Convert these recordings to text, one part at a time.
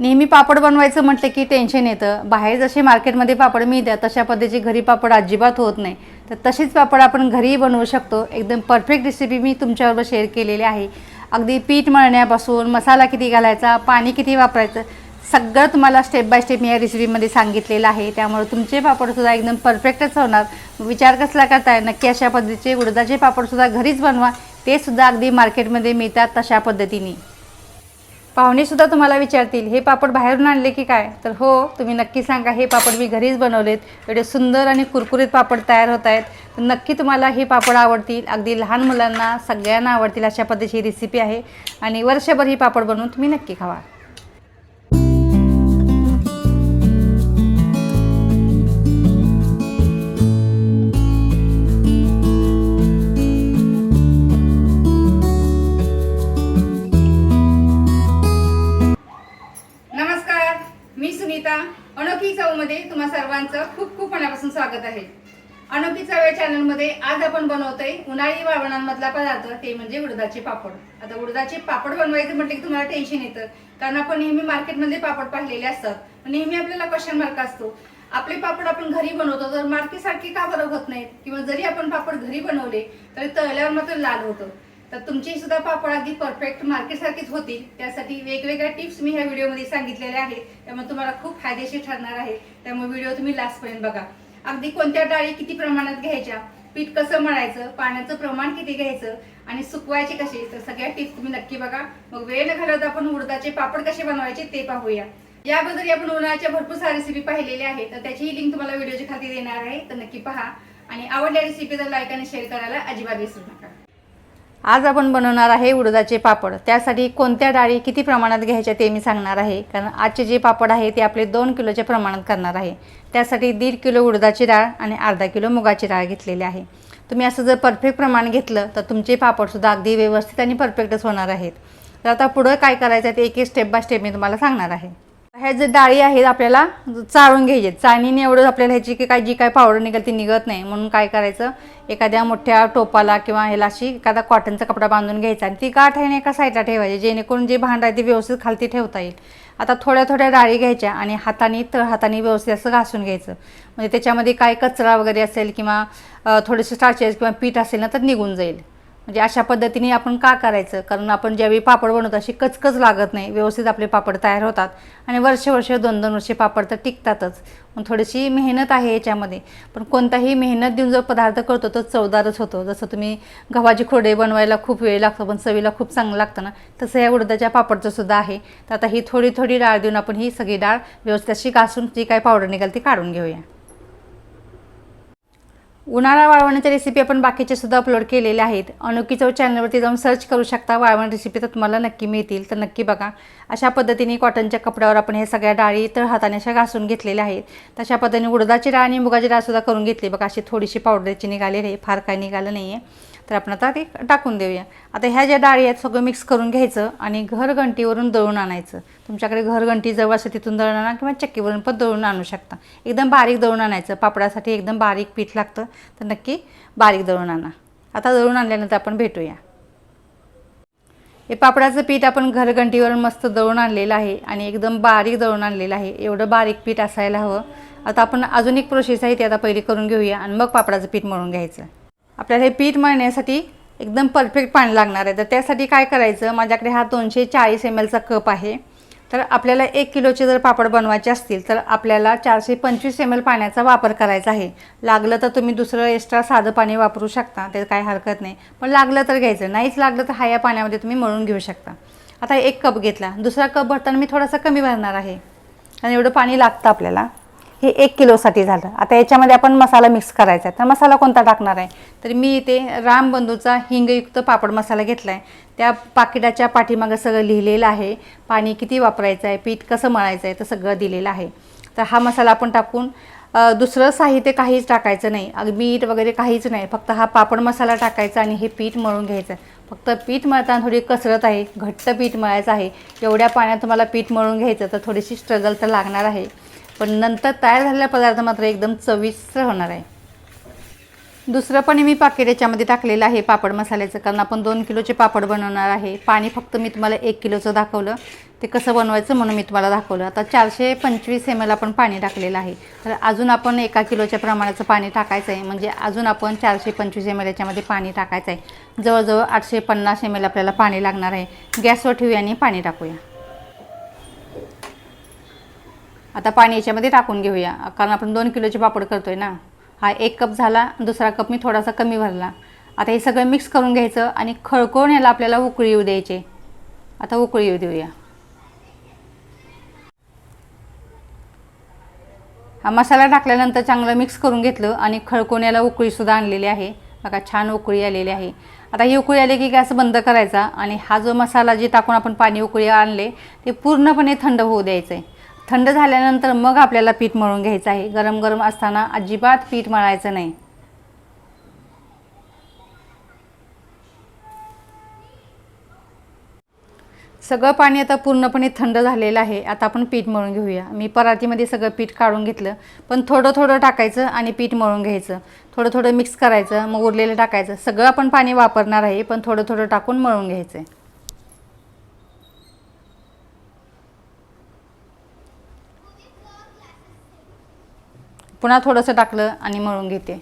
नेहमी पापड बनवायचं म्हटलं की टेन्शन येतं. बाहेर जसे मार्केटमध्ये पापड मिळतात तशा पद्धतीचे घरी पापड अजिबात होत नाही. तर तशीच पापड आपण घरीही बनवू शकतो. एकदम परफेक्ट रेसिपी मी तुमच्याबरोबर शेअर केलेली आहे. अगदी पीठ मळण्यापासून मसाला किती घालायचा पाणी किती वापरायचं सगळं तुम्हाला स्टेप बाय स्टेप मी या रेसिपीमध्ये सांगितलेलं आहे. त्यामुळे तुमचे पापडसुद्धा एकदम परफेक्टच होणार. विचार कसला करताय? नक्की अशा पद्धतीचे उडदाचे पापडसुद्धा घरीच बनवा. ते सुद्धा अगदी मार्केटमध्ये मिळतात तशा पद्धतीने. पाहुणे सुद्धा तुम्हाला विचारतील हे पापड बाहेरून आणले की काय? तर हो तुम्ही नक्की सांगा हे पापड मी घरीच बनवलेत. एवढे सुंदर आणि कुरकुरीत पापड तयार होत आहेत. तर नक्की तुम्हाला हे पापड आवडतील. अगदी लहान मुलांना सगळ्यांना आवडतील अशा पद्धतीची रेसिपी आहे. आणि वर्षभर ही पापड बनवून तुम्ही नक्की खावा. मी सुनीता अनोखी चवमध्ये तुम्हा सर्वांचं खूप खूप मनापासून स्वागत आहे. अनोखी चव या चॅनलमध्ये आज आपण बनवतोय उन्हाळी वाळवणांमधला पदार्थ ते म्हणजे उडदाचे पापड. आता उडदाचे पापड बनवायचे म्हटलं की तुम्हाला टेन्शन येतं कारण आपण नेहमी मार्केटमध्ये पापड पाहिलेले असतात. नेहमी आपल्याला क्वेश्चन मार्क असतो. आपले पापड आपण घरी बनवतो तर मार्केटसारखे का बरं होत नाहीत? किंवा जरी आपण पापड घरी बनवले तरी तळल्यावर मात्र लाल होतं. तर तुमची सुद्धा पापड अगदी परफेक्ट मार्केटसारखीच होतील. त्यासाठी वेगवेगळ्या टिप्स मी ह्या व्हिडिओमध्ये सांगितलेल्या आहेत. त्यामुळे तुम्हाला खूप फायदेशीर ठरणार आहे. त्यामुळे व्हिडिओ तुम्ही लास्टपर्यंत बघा. अगदी कोणत्या डाळी किती प्रमाणात घ्यायच्या? पीठ कसं मळायचं? पाण्याचं प्रमाण किती घ्यायचं? आणि सुकवायचे कसे? तर सगळ्या टिप्स तुम्ही नक्की बघा. मग वेळ न घालवता आपण उडदाचे पापड कसे बनवायचे ते पाहूया. या अगोदर आपण उन्हाळ्याच्या भरपूर साऱ्या रेसिपी पाहिलेल्या आहेत. तर त्याचीही लिंक तुम्हाला व्हिडिओच्या खाली देणार आहे. तर नक्की पहा. आणि आवडल्या रेसिपी तर लाईक आणि शेअर करायला अजिबात विसरू नका. आज आपण बनवणार आहे उडदाचे पापड. त्यासाठी कोणत्या डाळी किती प्रमाणात घ्यायच्या ते मी सांगणार आहे. कारण आजचे जे पापड आहे ते आपले दोन किलोच्या प्रमाणात करणार आहे. त्यासाठी दीड किलो उडदाची डाळ आणि अर्धा किलो मुगाची डाळ घेतलेली आहे. तुम्ही असं जर परफेक्ट प्रमाण घेतलं तर तुमचे पापडसुद्धा अगदी व्यवस्थित आणि परफेक्टच होणार आहेत. तर आता पुढं काय करायचं आहे ते एक एक स्टेप बाय स्टेप मी तुम्हाला सांगणार आहे. ह्या जे डाळी आहेत आपल्याला चाळून घ्यायचे. चाळणीने एवढं आपल्याला ह्याची की काय जी काय पावडर निघेल ती निघत नाही. म्हणून काय करायचं? एखाद्या मोठ्या टोपाला किंवा ह्याला अशी एखादा कॉटनचा कपडा बांधून घ्यायचा आणि ती गाठ आहे ना एका साईडला ठेवायची जेणेकरून जे भांड आहे ते व्यवस्थित खालती ठेवता येईल. आता थोड्या थोड्या डाळी घ्यायच्या आणि हाताने तळ हाताने व्यवस्थित असं घासून घ्यायचं. म्हणजे त्याच्यामध्ये काय कचरा वगैरे असेल किंवा थोडेसे स्टार्चेस किंवा पीठ असेल ना तर निघून जाईल. म्हणजे अशा पद्धतीने आपण का करायचं? कारण आपण ज्यावेळी पापड बनवतो अशी कचकच लागत नाही. व्यवस्थित आपले पापड तयार होतात. आणि वर्ष वर्ष दोन दोन वर्षे पापड तर टिकतातच. मग थोडीशी मेहनत आहे याच्यामध्ये. पण कोणताही मेहनत देऊन जो पदार्थ करतो तो चवदारच होतो. जसं तुम्ही गव्हाची खोडे बनवायला खूप वेळ लागतो पण चवीला खूप चांगलं लागतं ना? तसं या उडदाच्या पापडचं सुद्धा आहे. तर आता ही थोडी थोडी डाळ देऊन आपण ही सगळी डाळ व्यवस्थित अशी घासून जी काय पावडर निघाल ती काढून घेऊया. उन्हाळा वाळवण्याच्या रेसिपी आपण बाकीचे सुद्धा अपलोड केलेल्या आहेत. अनोखी चव चॅनलवरती जाऊन सर्च करू शकता. वाळवण रेसिपी तर तुम्हाला नक्की मिळतील. तर नक्की बघा. अशा पद्धतीने कॉटनच्या कपड्यावर आपण हे सगळ्या डाळी तर हाताने अशा घासून घेतलेल्या आहेत. तशा पद्धतीने उडदाची डाळ आणि मुगाची डाळसुद्धा करून घेतली. बघा अशी थोडीशी पावडरची निघालेली आहे. फार काय निघालं नाही आहे तर आपण आता ते टाकून देऊया. आता ह्या ज्या डाळी आहेत सगळं मिक्स करून घ्यायचं आणि घरघंटीवरून दळून आणायचं. तुमच्याकडे घरघंटी जवळ असेल तिथून दळून आणा किंवा चक्कीवरून पण दळून आणू शकता. एकदम बारीक दळून आणायचं. पापडासाठी एकदम बारीक पीठ लागतं. तर नक्की बारीक दळून आणा. आता दळून आणल्यानंतर आपण भेटूया. हे पापडाचं पीठ आपण घरघंटीवरून मस्त दळून आणलेलं आहे आणि एकदम बारीक दळून आणलेलं आहे. एवढं बारीक पीठ असायला हवं. आता आपण अजून एक प्रोसेस आहे ती आता पहिली करून घेऊया आणि मग पापडाचं पीठ मळून घ्यायचं. आपल्याला हे पीठ मळण्यासाठी एकदम परफेक्ट पाणी लागणार आहे. तर त्यासाठी काय करायचं माझ्याकडे हा दोनशे चाळीस एम एलचा कप आहे. तर आपल्याला एक किलोचे जर पापड बनवायचे असतील तर आपल्याला चारशे पंचवीस एम एल पाण्याचा वापर करायचा आहे. लागलं तर तुम्ही दुसरं एक्स्ट्रा साधं पाणी वापरू शकता त्यात काही हरकत नाही. पण लागलं तर घ्यायचं नाहीच लागलं तर हा या पाण्यामध्ये तुम्ही मळून घेऊ शकता. आता एक कप घेतला दुसरा कप भरताना मी थोडासा कमी भरणार आहे. आणि एवढं पाणी लागतं आपल्याला. हे एक किलोसाठी झालं. आता याच्यामध्ये आपण मसाला मिक्स करायचा आहे. तर मसाला कोणता टाकणार आहे? तर मी इथे रामबंधूचा हिंगयुक्त पापड मसाला घेतला आहे त्या पाकिटाच्या पाठीमागं सगळं लिहिलेलं आहे. पाणी किती वापरायचं आहे पीठ कसं मळायचं आहे तर सगळं दिलेलं आहे. तर हा मसाला आपण टाकून दुसरं साहित्य काहीच टाकायचं नाही. अगदी मीठ वगैरे काहीच नाही. फक्त हा पापड मसाला टाकायचा आणि हे पीठ मळून घ्यायचं फक्त पीठ मळताना थोडी कसरत आहे. घट्ट पीठ मळायचं आहे. एवढ्या पाण्यात तुम्हाला पीठ मळून घ्यायचं तर थोडीशी स्ट्रगल तर लागणार आहे. पण नंतर तयार झालेला पदार्थ मात्र एकदम चविष्ट होणार आहे. दुसरं पण मी पाकिट याच्यामध्ये टाकलेलं आहे पापड मसाल्याचं. कारण आपण दोन किलोचे पापड बनवणार आहे. पाणी फक्त मी तुम्हाला एक किलोचं दाखवलं. ते कसं बनवायचं म्हणून मी तुम्हाला दाखवलं. आता चारशे पंचवीस एम एल आपण पाणी टाकलेलं आहे. तर अजून आपण एका किलोच्या प्रमाणाचं पाणी टाकायचं आहे. म्हणजे अजून आपण चारशे पंचवीस एम एल याच्यामध्ये पाणी टाकायचं आहे. जवळजवळ आठशे पन्नास एम एल आपल्याला पाणी लागणार आहे. गॅसवर ठेवूया आणि पाणी टाकूया. आता पाणी याच्यामध्ये टाकून घेऊया. कारण आपण दोन किलोचे पापड करतोय ना. हा एक कप झाला दुसरा कप मी थोडासा कमी भरला. आता हे सगळं मिक्स करून घ्यायचं आणि खळकवून याला आपल्याला उकळी येऊ द्यायचे. आता उकळी येऊ देऊया. हा मसाला टाकल्यानंतर चांगलं मिक्स करून घेतलं आणि खळकवून याला उकळीसुद्धा आणलेली आहे. बघा छान उकळी आलेली आहे. आता ही उकळी आली की गॅस बंद करायचा आणि हा जो मसाला जे टाकून आपण पाणी उकळी आणले ते पूर्णपणे थंड होऊ द्यायचं आहे थंड झाल्यानंतर मग आपल्याला पीठ मळून घ्यायचं आहे. गरम गरम असताना अजिबात पीठ मळायचं नाही. सगळं पाणी आता पूर्णपणे थंड झालेलं आहे. आता आपण पीठ मळून घेऊया. मी परातीमध्ये सगळं पीठ काढून घेतलं. पण थोडं थोडं टाकायचं आणि पीठ मळून घ्यायचं. थोडं थोडं मिक्स करायचं. मग उरलेलं टाकायचं. सगळं आपण पाणी वापरणार आहे पण थोडं थोडं टाकून मळून घ्यायचं पुन्हा थोडंसं टाकलं आणि मळून घेते.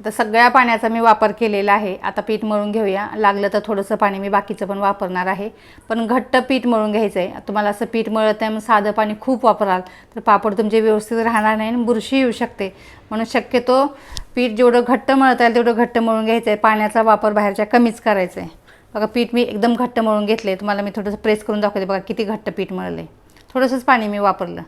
आता सगळ्या पाण्याचा मी वापर केलेला आहे. आता पीठ मळून घेऊया. लागलं तर थोडंसं पाणी मी बाकीचं पण वापरणार आहे. पण घट्ट पीठ मळून घ्यायचं आहे तुम्हाला असं पीठ मळत आहे मग साधं पाणी खूप वापराल. तर पापड तुमचे व्यवस्थित राहणार नाही आणि बुरशी येऊ शकते. म्हणून शक्यतो पीठ जेवढं घट्ट मळता येईल तेवढं घट्ट मळून घ्यायचं आहे पाण्याचा वापर बाहेरच्या कमीच करायचा आहे बघा पीठ मी एकदम घट्ट मळून घेतले तुम्हाला मी थोडंसं प्रेस करून दाखवते बघा किती घट्ट पीठ मळलं आहे थोडंसंच पाणी मी वापरलं.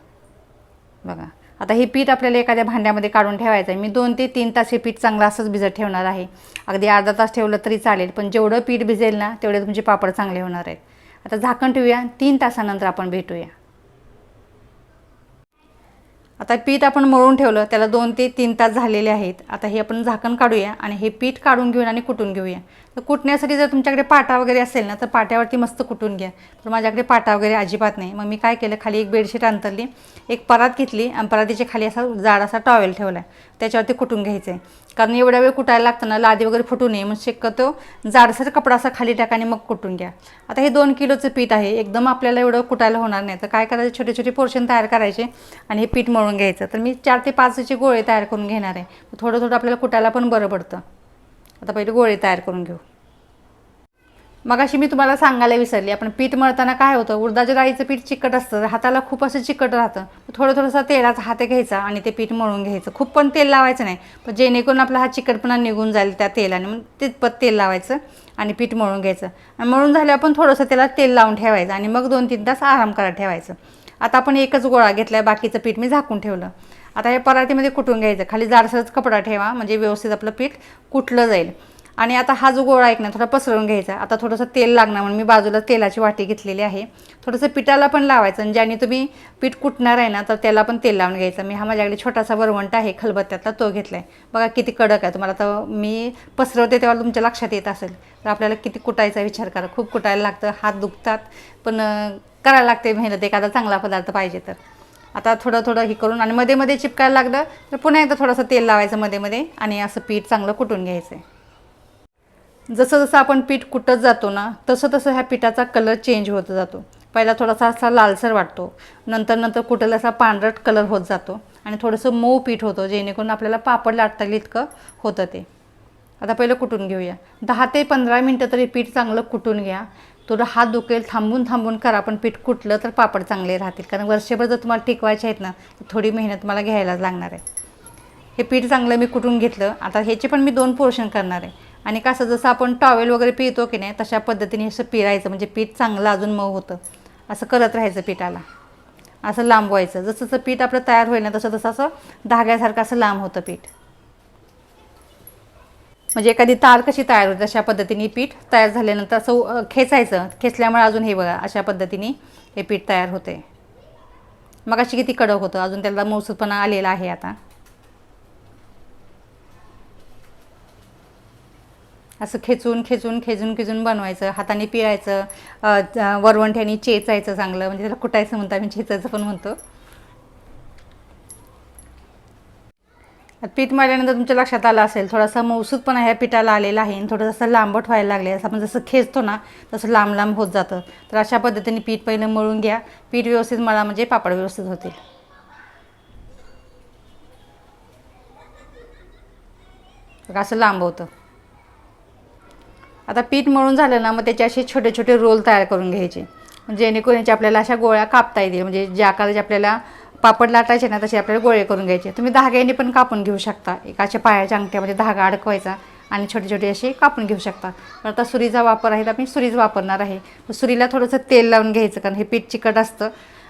बघा. आता हे पीठ आपल्याला एखाद्या भांड्यामध्ये काढून ठेवायचं आहे मी दोन ते तीन तास हे पीठ चांगलं असंच भिजत ठेवणार आहे. अगदी अर्धा तास ठेवलं तरी चालेल पण जेवढं पीठ भिजेल ना तेवढे तुमचे पापड चांगले होणार आहेत. आता झाकण ठेवूया. तीन तासानंतर आपण भेटूया. आता पीठ आपण मळून ठेवलं त्याला दोन ते तीन तास झालेले आहेत. आता हे आपण झाकण काढूया आणि हे पीठ काढून घेऊन आणि कुटून घेऊया. तर कुटण्यासाठी जर तुमच्याकडे पाटा वगैरे असेल ना तर पाट्यावरती मस्त कुटून घ्या. तर माझ्याकडे पाटा वगैरे अजिबात नाही. मग मी काय केलं खाली एक बेडशीट अंतरली एक परात घेतली आणि परातीच्या खाली असा जाड असा टॉवेल ठेवला आहे त्याच्यावरती कुटून घ्यायचं आहे कारण एवढ्या वेळ कुटायला लागतं ना लादी वगैरे फुटू नये. मग शक्यतो जाडसर कपडा असा खाली टाका आणि मग कुटून घ्या. आता हे दोन किलोचं पीठ आहे. एकदम आपल्याला एवढं कुटायला होणार नाही. तर काय करायचं? छोटे छोटे पोर्शन तयार करायचे आणि हे पीठ मळून घ्यायचं. तर मी चार ते पाचचे गोळे तयार करून घेणार आहे. थोडं थोडं आपल्याला कुटायला पण बरं पडतं. आता पहिले गोळे तयार करून घेऊ. मगाशी मी तुम्हाला सांगायला विसरली आपण पीठ मळताना काय होतं उडदाच्या डाळीचं पीठ चिकट असतं हाताला खूप असं चिकट राहतं. थोडं थोडंसं तेलाचा हात घ्यायचा आणि ते पीठ मळून घ्यायचं. खूप पण तेल लावायचं नाही पण जेणेकरून आपला हा चिकटपणा निघून जाईल त्या तेलाने. मग तितपत तेल लावायचं आणि पीठ मळून घ्यायचं. आणि मळून झाल्यावर पण थोडंसं त्याला तेल लावून ठेवायचं आणि मग दोन तीन तास आराम करायला ठेवायचं. आता आपण एकच गोळा घेतला बाकीचं पीठ मी झाकून ठेवलं. आता हे पराठीमध्ये कुटून घ्यायचं? खाली जाडसरच कपडा ठेवा म्हणजे व्यवस्थित आपलं पीठ कुटलं जाईल. आणि आता हा जो गोळा आहे ना थोडा पसरवून घ्यायचा. आता थोडंसं तेल लागणार म्हणून मी बाजूला तेलाची वाटी घेतलेली आहे. थोडंसं पिठाला पण लावायचं. आणि ज्याने तुम्ही पीठ कुटणार आहे ना तर त्याला पण तेल लावून घ्यायचं. मी हा माझ्याकडे छोटासा वरवंट आहे खलबत्त्यातला तो घेतला आहे बघा किती कडक आहे. तुम्हाला तर मी पसरवते तेव्हा तुमच्या लक्षात येत असेल. तर आपल्याला किती कुटायचा विचार करा. खूप कुटायला लागतं. हात दुखतात. पण करायला लागते मेहनत एखादा चांगला पदार्थ पाहिजे तर. आता थोडं थोडं हे करून आणि मध्ये मध्ये चिपकायला लागलं तर पुन्हा एकदा थोडंसं तेल लावायचं मध्ये मध्ये आणि असं पीठ चांगलं कुटून घ्यायचं आहे जसं जसं आपण पीठ कुटत जातो ना तसं तसं ह्या पिठाचा कलर चेंज होत जातो. पहिला थोडासा असा लालसर वाटतो. नंतर नंतर कुठला असा पांढरट कलर होत जातो आणि थोडंसं मऊ पीठ होतं जेणेकरून आपल्याला पापड लाटता येईल इतकं होतं ते. आता पहिलं कुटून घेऊया. दहा ते पंधरा मिनटं तरी पीठ चांगलं कुटून घ्या. थोडं हात दुखेल थांबून थांबून करा पण पीठ कुटलं तर पापड चांगले राहतील. कारण वर्षभर जर तुम्हाला टिकवायचे आहेत ना तर थोडी मेहनत मला घ्यायलाच लागणार आहे. हे पीठ चांगलं मी कुटून घेतलं. आता ह्याचे पण मी दोन पोर्शन करणार आहे. आणि कसं जसं आपण टॉवेल वगैरे पितो की नाही तशा पद्धतीने असं पिरायचं म्हणजे पीठ चांगलं अजून मऊ होतं. असं करत राहायचं पिठाला. असं लांबवायचं. जसं जसं पीठ आपलं तयार होईल ना तसं तसं असं धाग्यासारखं असं लांब होतं पीठ. म्हणजे एखादी तार कशी तयार होते अशा पद्धतीने पीठ तयार झाल्यानंतर असं खेचायचं. खेचल्यामुळे अजून हे बघा अशा पद्धतीने हे पीठ तयार होते. मग अशी किती कडक होतं अजून त्याला मौसूदपणा आलेला आहे आता. असं खेचून खेचून खेचून खेचून बनवायचं हाताने पिळायचं वरवंठ्याने चेचायचं चांगलं म्हणजे त्याला कुटायचं म्हणतो आम्ही चेचायचं पण म्हणतो. पीठ मळल्यानंतर तुमच्या लक्षात आलं असेल थोडासा मौसूदपणा ह्या पिठाला आलेला आहे आणि थोडंसं लांबट व्हायला लागले असं आपण जसं खेचतो ना तसं लांब लांब होत जातं. तर अशा पद्धतीने पीठ पहिलं मळून घ्या. पीठ व्यवस्थित मळा म्हणजे पापड व्यवस्थित होतील. असं लांब होतं. आता पीठ मळून झालं ना मग त्याचे असे छोटे छोटे रोल तयार करून घ्यायचे. जेणेकरून याच्या आपल्याला अशा गोळ्या कापता येतील. म्हणजे ज्या आकाराचे आपल्याला पापड लाटायचे ना तसे आपल्याला गोळे करून घ्यायचे. तुम्ही धाग्याने पण कापून घेऊ शकता. एक अशा पायाच्या अंगठ्यामध्ये धागा अडकवायचा आणि छोटे छोटे असे कापून घेऊ शकता. पण आता सुरीचा वापर आहे तर मी सुरीच वापरणार आहे. सुरीला थोडंसं तेल लावून घ्यायचं कारण हे पीठ चिकट असतं.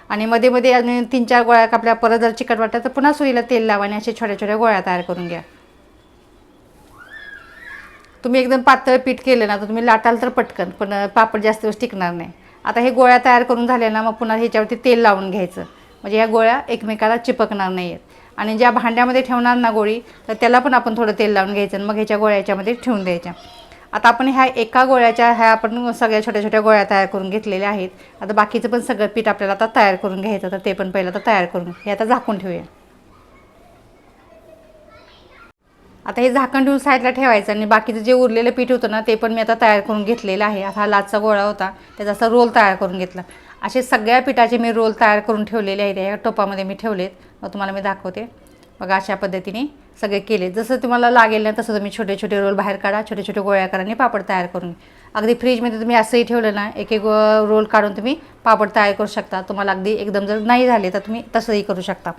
आणि मध्ये मध्ये आणि तीन चार गोळ्या कापल्या परत जर चिकट वाटतं तर पुन्हा सुरीला तेल लावा आणि असे छोट्या छोट्या गोळ्या तयार करून घ्या. तुम्ही एकदम पातळ पीठ केलं ना तर तुम्ही लाटाल तर पटकन पण पापड जास्त दिवस टिकणार नाही. आता हे गोळ्या तयार करून झाल्या ना मग पुन्हा ह्याच्यावरती तेल लावून घ्यायचं. म्हणजे ह्या गोळ्या एकमेकाला चिपकणार नाही आहेत आणि ज्या भांड्यामध्ये ठेवणार ना गोळी तर त्याला पण आपण थोडं तेल लावून घ्यायचं आणि मग ह्याच्या गोळ्या याच्यामध्ये ठेवून द्यायच्या. आता आपण ह्या एका गोळ्याच्या ह्या आपण सगळ्या छोट्या छोट्या गोळ्या तयार करून घेतलेल्या आहेत. आता बाकीचं पण सगळं पीठ आपल्याला आता तयार करून घ्यायचं तर ते पण पहिलं आता तयार करून हे आता झाकून ठेवूया. आता हे झाकण ठेवून साईडला ठेवायचं आणि बाकीचं जे उरलेलं पीठ होतं ना ते पण मी आता तयार करून घेतलेलं आहे. आता हा लाचचा गोळा होता त्याचा असा रोल तयार करून घेतला. असे सगळ्या पिठाचे मी रोल तयार करून ठेवलेले आहेत या टोपामध्ये मी ठेवलेत. मग तुम्हाला मी दाखवते. बघा अशा पद्धतीने सगळे केले. जसं तुम्हाला लागेल ना तसं तुम्ही छोटे छोटे रोल बाहेर काढा छोटे छोटे गोळ्या करा आणि पापड तयार करून अगदी फ्रीजमध्ये तुम्ही असंही ठेवलं ना एक एक रोल काढून तुम्ही पापड तयार करू शकता. तुम्हाला अगदी एकदम जर नाही झाले तर तुम्ही तसंही करू शकता.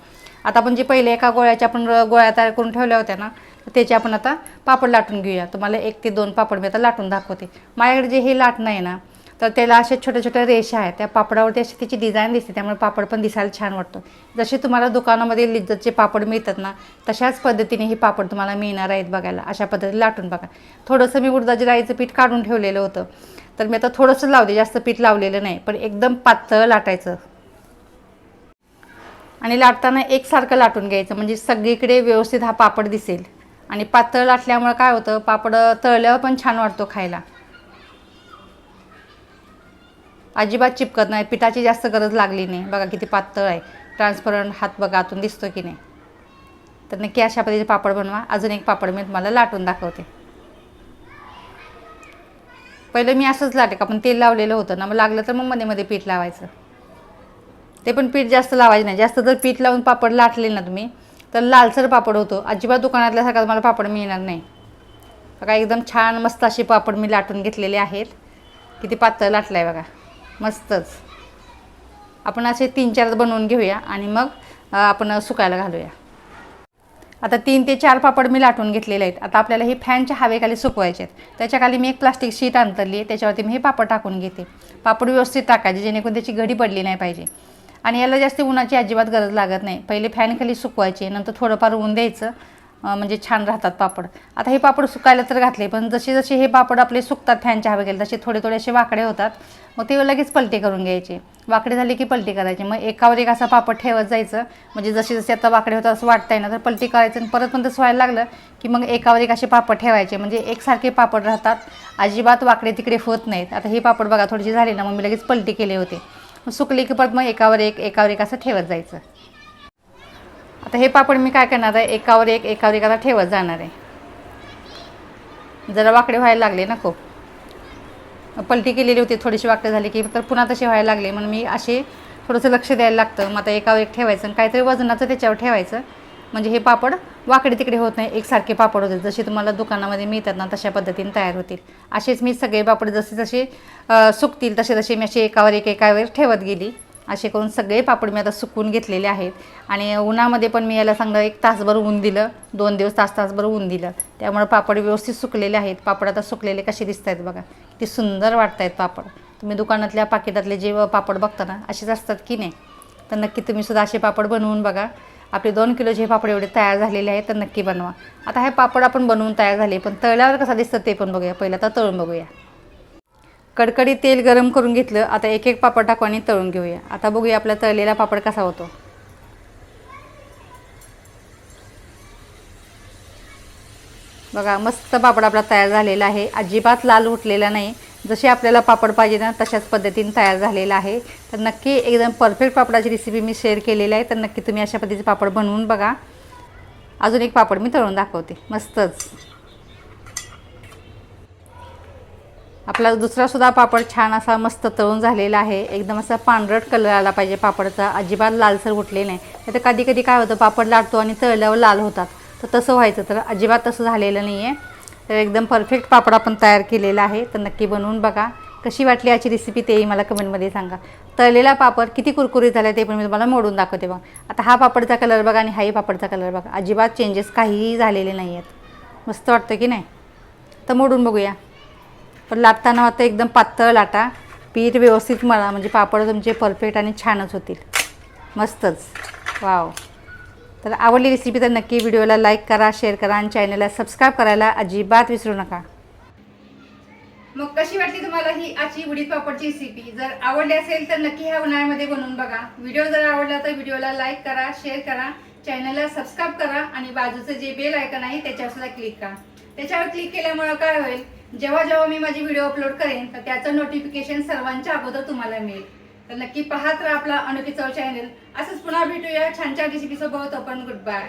आता आपण जे पहिले एका गोळ्याच्या आपण गोळ्या तयार करून ठेवल्या होत्या ना त्याचे आपण आता पापड लाटून घेऊया. तुम्हाला एक ते दोन पापड मी आता लाटून दाखवते. माझ्याकडे जे हे लाटणं आहे ना तर त्याला अशा छोट्या छोट्या रेषा आहेत. त्या पापडावरती अशी त्याची डिझाईन दिसते. त्यामुळे पापड पण दिसायला छान वाटतो. जसे तुम्हाला दुकानामध्ये लिज्जतचे पापड मिळतात ना तशाच पद्धतीने हे पापड तुम्हाला मिळणार आहेत बघायला. अशा पद्धतीने लाटून बघा. थोडंसं मी उडदाची डाळीचं पीठ काढून ठेवलेलं होतं. तर मी आता थोडंसं लावते. जास्त पीठ लावलेलं नाही पण एकदम पातळ लाटायचं. आणि लाटताना एकसारखं लाटून घ्यायचं. म्हणजे सगळीकडे व्यवस्थित हा पापड दिसेल. आणि पातळ लाटल्यामुळे काय होतं? पापड तळल्यावर पण छान वाटतो खायला. अजिबात चिपकत नाही. पिठाची जास्त गरज लागली नाही. बघा किती पातळ आहे. ट्रान्सपरंट हात बघा आतून दिसतो की नाही. तर नक्की अशा पद्धतीचे पापड बनवा. अजून एक पापड मी तुम्हाला लाटून दाखवते. पहिलं मी असंच लाटे का पण तेल लावलेलं होतं ना. मग लागलं तर मग मध्ये मध्ये पीठ लावायचं. ते पण पीठ जास्त लावायचं नाही. जास्त जर पीठ लावून पापड लाटले ना तुम्ही तर लालसर पापड होतो. अजिबात दुकानातल्यासारखा तुम्हाला पापड मिळणार नाही. बघा एकदम छान मस्त असे पापड मी लाटून घेतलेले आहेत. किती पातळ लाटलं आहे बघा. मस्तच. आपण असे तीन चार बनवून घेऊया आणि मग आपण सुकायला घालूया. आता तीन ते चार पापड मी लाटून घेतलेले आहेत. आता आपल्याला हे फॅनच्या हवेखाली सुकवायचे आहेत. त्याच्याखाली मी एक प्लास्टिक शीट अंतरली आहे. त्याच्यावरती मी हे पापड टाकून घेते. पापड व्यवस्थित टाकायचे जेणेकरून त्याची घडी पडली नाही पाहिजे. आणि याला जास्त उन्हाची अजिबात गरज लागत नाही. पहिले फॅनखाली सुकवायचे नंतर थोडंफार ऊन द्यायचं. म्हणजे छान राहतात पापड. आता हे पापड सुकायला तर घातले पण जसे जसे हे पापड आपले सुकतात फॅनच्या हवे गेले तसे थोडे थोडे असे वाकडे होतात. मग ते लगेच पलटे करून घ्यायचे. वाकडे झाले की पलटी करायचे. मग एकावर एक असा पापड ठेवत जायचं. म्हणजे जसे जसे आता वाकडे होतात असं वाटतंय ना तर पलटी करायचं आणि परत पण तसं व्हायला लागलं की मग एकावर एक असे पापड ठेवायचे. म्हणजे एकसारखे पापड राहतात. अजिबात वाकडे तिकडे होत नाहीत. आता हे पापड बघा थोडीशी झाली ना मग मी लगेच पलटी केले होते. सुकले की परत मग एकावर एक एकावर एक असं ठेवत जायचं. आता हे पापड मी काय करणार आहे? एकावर एक एकावर एक आता ठेवत जाणार आहे. जरा वाकडे व्हायला लागले ना खूप. पलटी केलेली होती थोडीशी वाकडे झाली की तर पुन्हा तसे व्हायला लागले. म्हणून मी असे थोडंसं लक्ष द्यायला लागतं. मग आता एकावर एक ठेवायचं आणि काहीतरी वजनाचं त्याच्यावर ठेवायचं. म्हणजे हे पापड वाकडे तिकडे होत नाही. एकसारखे पापड होते. जसे तुम्हाला दुकानामध्ये मिळतात ना तशा पद्धतीने तयार होतील. असेच मी सगळे पापड जसे जसे सुकतील तसे तसे मी असे एकावर एक एकावर ठेवत गेली. असे करून सगळे पापड मी आता सुकवून घेतलेले आहेत. आणि उन्हामध्ये पण मी याला सांगलं एक तासभर ऊन दिलं. दोन दिवस तास तासभर ऊन दिलं. त्यामुळे पापड व्यवस्थित सुकलेले आहेत. पापड आता सुकलेले कसे दिसत आहेत बघा. किती सुंदर वाटत आहेत पापड. तुम्ही दुकानातल्या पाकिटातले जे पापड बघता ना असेच असतात की नाही? तर नक्की तुम्ही सुद्धा असे पापड बनवून बघा. आपले दोन किलोचे हे पापड एवढे तयार झालेले आहेत तर नक्की बनवा. आता हे पापड आपण बनवून तयार झाले पण तळल्यावर कसं दिसतं ते पण बघूया. पहिलं तर तळून बघूया. कडकडी तेल गरम करून घेतलं आता एक एक पापड टाकू आणि तळून घेऊया. आता बघूया आपला तळलेला पापड कसा होतो. बघा मस्त पापड आपला तयार झालेला आहे. अजिबात लाल उठलेला नाही. जसे आपल्याला पापड पाहिजे ना तशाच पद्धतीने तयार झालेला आहे. तर नक्की एकदम परफेक्ट पापडाची रेसिपी मी शेअर केलेली आहे. तर नक्की तुम्ही अशा पद्धतीचे पापड बनवून बघा. अजून एक पापड मी तळून दाखवते. मस्तच. आपला दुसरासुद्धा पापड छान असा मस्त तळून झालेला आहे. एकदम असा पांढरट कलर आला पाहिजे पापडचा. अजिबात लालसर उठले नाही. तर कधी कधी काय होतं पापड लाटतो आणि तळल्यावर लाल होतात. तर तसं व्हायचं. तर अजिबात तसं झालेलं नाही आहे तर एकदम परफेक्ट पापड आपण तयार केलेला आहे. तर नक्की बनवून बघा. कशी वाटली याची रेसिपी तेही मला कमेंटमध्ये सांगा. तळलेला पापड किती कुरकुरीत झाला ते पण मी तुम्हाला मोडून दाखवते बघा. आता हा पापडचा कलर बघा आणि हाही पापडचा कलर बघा. अजिबात चेंजेस काहीही झालेले नाही आहेत मस्त वाटतं की नाही? तर मोडून बघूया. पण लाटताना आता एकदम पातळ लाटा. पीठ व्यवस्थित मळा म्हणजे पापड तुमचे परफेक्ट आणि छानच होतील. मस्तच. वाव. तर आवडली रेसिपी तर नक्की व्हिडिओला लाईक करा शेअर करा आणि चॅनलला सबस्क्राईब करायला अजिबात विसरू नका. मग कशी वाटली तुम्हाला ही आजची उडीद पापडची रेसिपी जर आवडली असेल तर नक्की ह्या उन्हाळ्यामध्ये बनवून बघा. व्हिडिओ जर आवडला तर व्हिडिओला लाईक करा शेअर करा चॅनलला सबस्क्राईब करा आणि बाजूचं जे बेल आयकन आहे त्याच्यावर सुद्धा क्लिक करा. त्याच्यावर क्लिक केल्यामुळं काय होईल? जेव्हा जेव्हा मी माझी व्हिडिओ अपलोड करेन तर त्याचं नोटिफिकेशन सर्वांच्या अगोदर तुम्हाला मिळेल. तर नक्की पाहत राहा आपला अनोखी चव चॅनल असंच पुन्हा भेटूया. छान छान रेसिपी सोबत. आपण गुड बाय